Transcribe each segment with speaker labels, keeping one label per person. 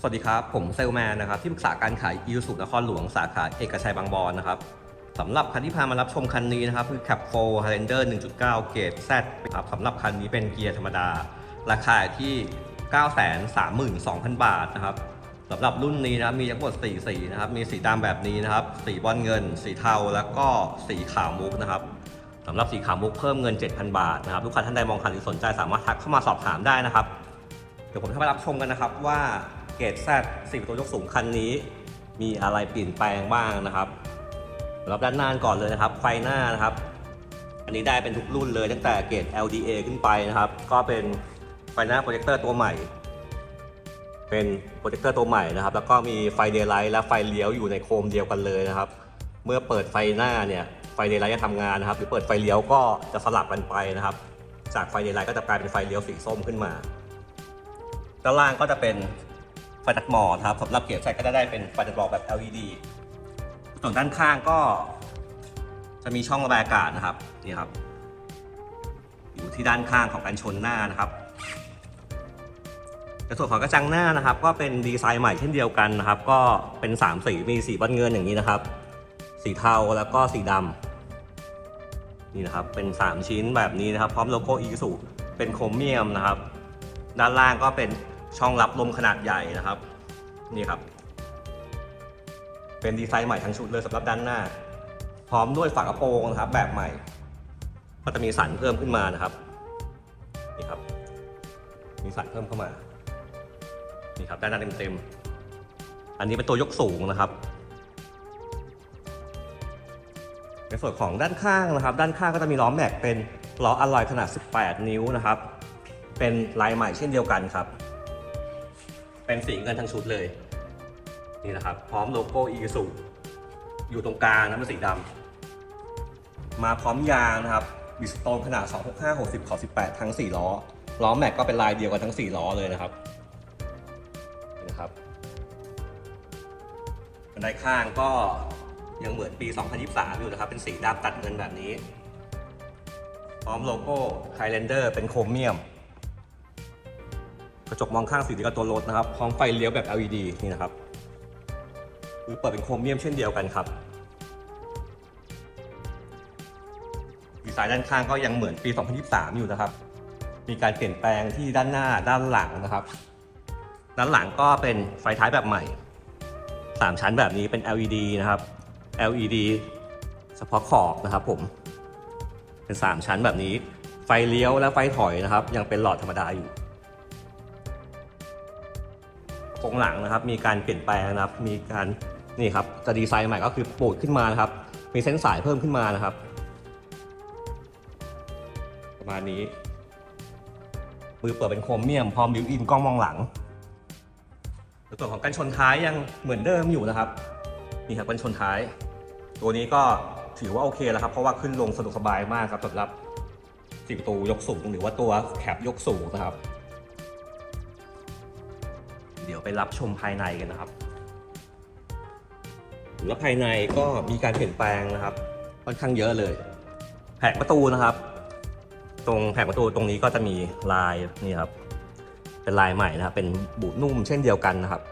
Speaker 1: สวัสดีครับ ผมเซลแมนนะครับที่ปรึกษาการขายอีสุนครหลวงสาขาเอกชัยบางบอนนะครับสำหรับคันที่พามารับชมคันนี้นะครับคือ Cap 4 Highlander 1.9 เกรด Z ครับสำหรับคันนี้เป็นเกียร์ธรรมดา ราคาที่ 932,000 บาทนะครับสำหรับรุ่นนี้นะครับมีทั้งหมด4สีนะครับมีสีดำแบบนี้นะครับ สีบอลเงิน สีเทาแล้วก็สีขาวมุกนะครับสำหรับสีขาวมุกเพิ่มเงิน 7,000 บาทนะครับลูกค้าท่านใดมองคันนี้สนใจสามารถทักเข้ามาสอบถามได้นะครับเดี๋ยวผมจะมารับชมกันนะครับว่า เกรดแซดสี่ประตูยกสูงคันนี้ มีอะไรเปลี่ยนแปลงบ้างนะครับรับด้านหน้าก่อนเลยนะครับ ไฟหน้านะครับ อันนี้ได้เป็นทุกรุ่นเลยตั้งแต่เกรด LDA ขึ้นไปนะครับ ก็เป็นไฟหน้าโปรเจคเตอร์ตัวใหม่ เป็นโปรเจคเตอร์ตัวใหม่นะครับ แล้วก็มีไฟเดย์ไลท์และไฟเลี้ยวอยู่ในโคมเดียวกันเลยนะครับ เมื่อเปิดไฟหน้าเนี่ยไฟเดย์ไลท์จะทำงานนะครับ หรือเปิดไฟเลี้ยวก็จะสลับกันไปนะครับ จากไฟเดย์ไลท์ก็จะกลายเป็นไฟเลี้ยวสีส้มขึ้นมา ด้านล่างก็จะเป็น ไฟตัดหมอกครับสำหรับเกียร์ใส่ก็จะได้เป็นไฟตัดหมอกแบบ LED ส่วนด้านข้างก็ จะมีช่องระบายอากาศนะครับนี่ครับ อยู่ที่ด้านข้างของกันชนหน้านะครับในส่วนของกระจังหน้านะครับ ก็เป็นดีไซน์ใหม่เช่นเดียวกันนะครับ ก็เป็น 3 สีมีสีบอลเงินอย่างนี้นะครับ สีเทาแล้วก็สีดำนี่นะครับเป็น 3 ชิ้นแบบนี้นะครับ พร้อมโลโก้อีซูเป็นโครเมียมนะครับ ด้านล่างก็เป็น ช่องรับลมขนาดใหญ่นะครับ นี่ครับ เป็นดีไซน์ใหม่ทั้งชุดเลยสำหรับด้านหน้า พร้อมด้วยฝากระโปรงนะครับ แบบใหม่ ก็จะมีสันเพิ่มขึ้นมานะครับ นี่ครับ มีสันเพิ่มเข้ามา นี่ครับด้านหน้าเต็มๆ อันนี้เป็นตัวยกสูงนะครับในส่วนของด้านข้างนะครับ ด้านข้างก็จะมีล้อแม็กเป็นล้ออะลอยขนาด 18 นิ้วนะครับ เป็นลายใหม่เช่นเดียวกันครับ เป็นสีเงินทั้งชุดเลย นี่นะครับ พร้อมโลโก้อีซูอยู่ตรงกลางนะเป็นสีดำมาพร้อมยางนะครับบิสโตนขนาด 265 60 ขอบ18 ทั้ง 4 ล้อ ล้อแม็กก็เป็นลายเดียวกันทั้ง 4 ล้อเลยนะครับนี่นะครับบันไดข้างก็ยังเหมือนปี 2023 อยู่นะครับ เป็นสีดำตัดเงินแบบนี้ พร้อมโลโก้ Highlander เป็นโครเมียม กระจกมองข้างสีเดียวกับตัวรถนะครับ พร้อมไฟเลี้ยวแบบ LED นี่นะครับคือเปิดเป็นโครเมียมเช่นเดียวกันครับดีไซน์ด้านข้างก็ยังเหมือนปี 2023 อยู่นะครับ มีการเปลี่ยนแปลงที่ด้านหน้าด้านหลังนะครับ ด้านหลังก็เป็นไฟท้ายแบบใหม่ 3 ชั้นแบบนี้เป็น LED นะครับ LED เฉพาะขอบนะครับผม เป็น 3 ชั้นแบบนี้ ไฟเลี้ยวและไฟถอยนะครับ ยังเป็นหลอดธรรมดาอยู่ โครงหลังนะครับ มีการเปลี่ยนแปลงนะครับ มีการนี่ครับจะดีไซน์ใหม่ก็คือปูดขึ้นมานะครับ มีเส้นสายเพิ่มขึ้นมานะครับ ประมาณนี้มือเปิดเป็นโครเมียมพร้อมบิวอินกล้องมองหลังส่วนของกันชนท้ายยังเหมือนเดิมอยู่นะครับนี่ครับกันชนท้าย ตัวนี้ก็ถือว่าโอเคแล้วครับ เพราะว่าขึ้นลงสะดวกสบายมากครับสำหรับสี่ประตูยกสูงหรือว่าตัวแคปยกสูงนะครับ เดี๋ยวไปรับชมภายในกันนะครับ แล้วภายในก็มีการเปลี่ยนแปลงนะครับ ค่อนข้างเยอะเลย แผงประตูนะครับ ตรงแผงประตูตรงนี้ก็จะมีลายนี่ครับ เป็นลายใหม่นะครับ เป็นบูดนุ่มเช่นเดียวกันนะครับ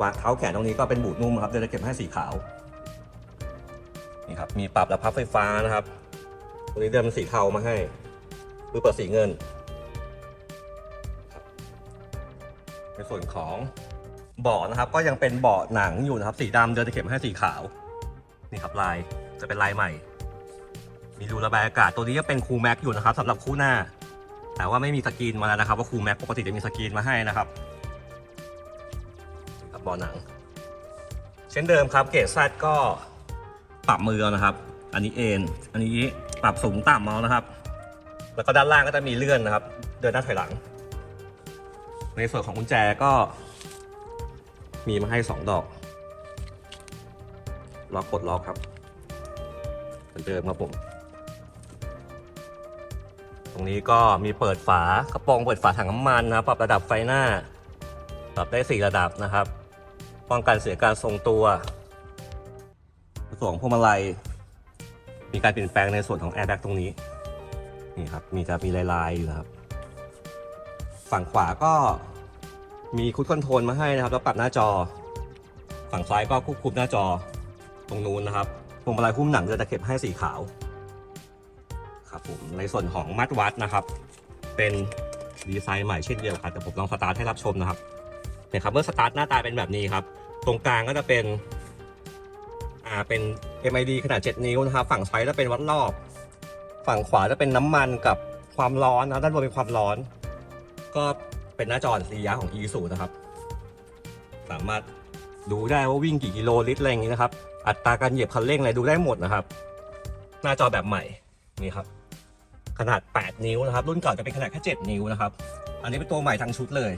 Speaker 1: วางเท้าแขนตรงนี้ก็เป็นบูดนุ่มครับเดี๋ยวจะเก็บให้สีขาวนี่ครับมีปรับและพับไฟฟ้านะครับ ตรงนี้เดิมเป็นสีเทามาให้ คือเปิดสีเงินใน ส่วนของเบาะนะครับ ก็ยังเป็นเบาะหนังอยู่นะครับ สีดำเดินตะเข็บให้สีขาว นี่ครับลายจะเป็นลายใหม่ มีรูระบายอากาศตัวนี้ยังเป็นคูลแม็กอยู่นะครับสำหรับคู่หน้า แต่ว่าไม่มีสกรีนมาแล้วนะครับว่าคูลแม็กปกติจะมีสกรีนมาให้นะครับนี่ครับเบาะหนัง เช่นเดิมครับ เกรดซัดก็ปรับมือนะครับ อันนี้เอ็นอันนี้ปรับสูงต่ำเอานะครับ แล้วก็ด้านล่างก็จะมีเลื่อนนะครับ เดินหน้าถอยหลัง ในส่วนของกุญแจก็มีมาให้ 2 ดอก ล็อกกดล็อกครับ เหมือนเดิมครับผม ตรงนี้ก็มีเปิดฝากระโปรงเปิดฝาถังน้ำมันนะครับ ปรับระดับไฟหน้า ปรับได้ 4 ระดับนะครับ ป้องกันเสียการทรงตัวส่วนของพวงมาลัย มีการเปลี่ยนแปลงในส่วนของแอร์แบ็กตรงนี้ นี่ครับ มีจะมีลายๆอยู่ครับ ฝั่งขวาก็มีคุดคอนโทรลมาให้นะครับ แล้วปรับหน้าจอ ฝั่งซ้ายก็ควบคุมหน้าจอตรงนู้นนะครับพวงมาลัยหุ้มหนังเรือนตะเข็บให้สีขาวครับผมในส่วนของมัดวัดนะครับ เป็นดีไซน์ใหม่เช่นเดียวกันแต่ผมลองสตาร์ทให้รับชมนะครับเนี่ยครับเมื่อสตาร์ทหน้าตาเป็นแบบนี้ครับ ตรงกลางก็จะเป็นอ่าเป็น MID ขนาด 7 นิ้วนะครับ ฝั่งซ้ายจะเป็นวัดรอบ ฝั่งขวาจะเป็นน้ำมันกับความร้อนนะด้านบนเป็นความร้อน ก็เป็นหน้าจออัจฉริยะของ e 0นะครับ สามารถดูได้ว่าวิ่งกี่กิโลลิตรอะไรอย่างนี้นะครับ อัตราการเหยียบคันเร่งอะไรดูได้หมดนะครับ หน้าจอแบบใหม่นี่ครับ ขนาด 8 นิ้วนะครับ รุ่นเก่าจะเป็นขนาดแค่ 7 นิ้วนะครับ อันนี้เป็นตัวใหม่ทั้งชุดเลย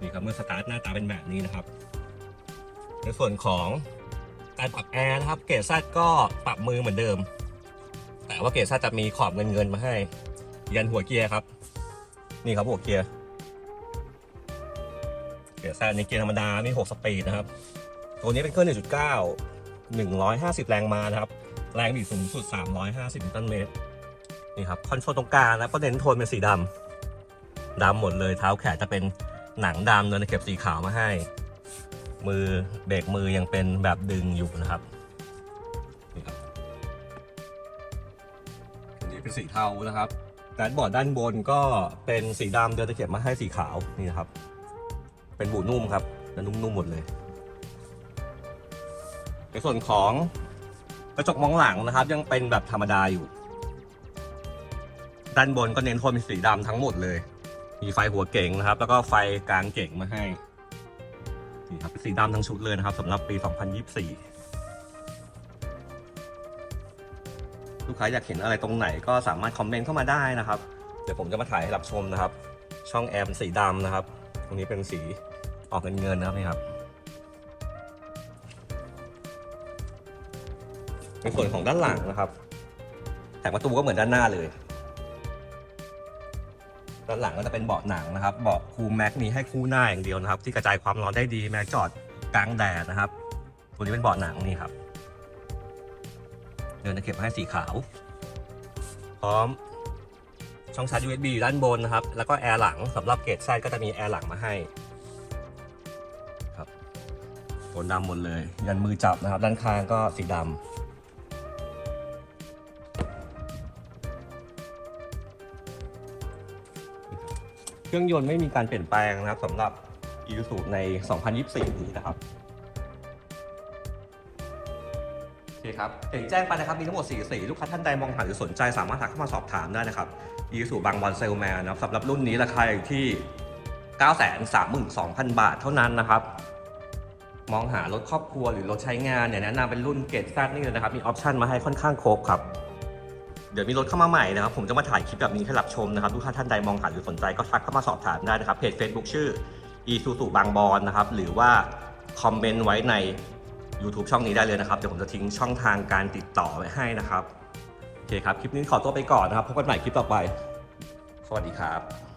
Speaker 1: นี่ครับเมื่อสตาร์ทหน้าตาเป็นแบบนี้นะครับ ในส่วนของการปรับแอร์นะครับ เกรดซัดก็ปรับมือเหมือนเดิม แต่ว่าเกรดซัดจะมีขอบเงินเงินมาให้ ยันหัวเกียร์ครับ นี่ครับหัวเกียร์เกียร์แซัดในเกียร์ธรรมดา มี6สปีดนะครับ ตัวนี้เป็นเครื่อง 1.9 150 แรงม้านะครับ แรงบิดสูงสุด 350นิวตันเมตร นี่ครับคอนโซลตรงกลางนะก็เน้นโทนเป็นสีดำดำหมดเลยเท้าแขนจะเป็นหนังดำเนินเก็บสีขาวมาให้ มือเบรกมือยังเป็นแบบดึงอยู่นะครับนี่ครับอันนี้เป็นสีเทานะครับ ดชบอร์ดด้านบนก็เป็นสีดำเดินตะเข็บมาให้สีขาวนี่นะครับ เป็นบูนุ่มครับจะนุ่มๆหมดเลย ในส่วนของกระจกมองหลังนะครับ ยังเป็นแบบธรรมดาอยู่ ด้านบนก็เน้นโทนเป็นสีดำทั้งหมดเลย มีไฟหัวเก่งนะครับ แล้วก็ไฟกลางเก่งมาให้นี่ครับสีดำทั้งชุดเลยนะครับสำหรับปี 2024 ลูกค้าอยากเห็นอะไรตรงไหนก็สามารถคอมเมนต์เข้ามาได้นะครับ เดี๋ยวผมจะมาถ่ายให้รับชมนะครับ ช่องแอร์เป็นสีดำนะครับ ตรงนี้เป็นสีออกเงินเงินนะครับนี่ครับ ในส่วนของด้านหลังนะครับแถบประตูก็เหมือนด้านหน้าเลย ด้านหลังก็จะเป็นเบาะหนังนะครับ เบาะคูลแม็กมีให้คู่หน้าอย่างเดียวนะครับ ที่กระจายความร้อนได้ดีแม็กจอดกลางแดดนะครับ ตัวนี้เป็นเบาะหนังนี่ครับ เดินตะเข็บมาให้สีขาว พร้อมช่องชาร์จ USB อยู่ด้านบนนะครับ แล้วก็แอร์หลังสำหรับเกรดไซด์ก็จะมีแอร์หลังมาให้ครับโทนดำหมดเลย ยันมือจับนะครับ ด้านข้างก็สีดำเครื่องยนต์ไม่มีการเปลี่ยนแปลงนะครับสำหรับ i s u ใน 2024 นี้นะครับ คครับอย่างแจ้งไปนะครับ มีทั้งหมด4สีลูกค้าท่านใดมองหาหรือสนใจสามารถทักเข้ามาสอบถามได้นะครับ i s u บางบอลเซลแมนนะครับสำหรับรุ่นนี้ราคาอยู่ที่ 932,000 บาทเท่านั้นนะครับ มองหารถครอบครัวหรือรถใช้งานเนี่ยแนะนำเป็นรุ่นเกรดแซดนี่เลยนะครับ มีออปชันมาให้ค่อนข้างครบครับ เดี๋ยวมีรถเข้ามาใหม่นะครับ ผมจะมาถ่ายคลิปแบบนี้ให้รับชมนะครับทุกท่านท่านใดมองหาหรือสนใจก็ทักเข้ามาสอบถามได้นะครับ เพจ Facebook ชื่อ e s u s u บางบอนนะครับ หรือว่าคอมเมนต์ไว้ใน YouTube ช่องนี้ได้เลยนะครับ เดี๋ยวผมจะทิ้งช่องทางการติดต่อไว้ให้นะครับ โอเคครับ คลิปนี้ขอตัวไปก่อนนะครับ พบกันใหม่คลิปต่อไป สวัสดีครับ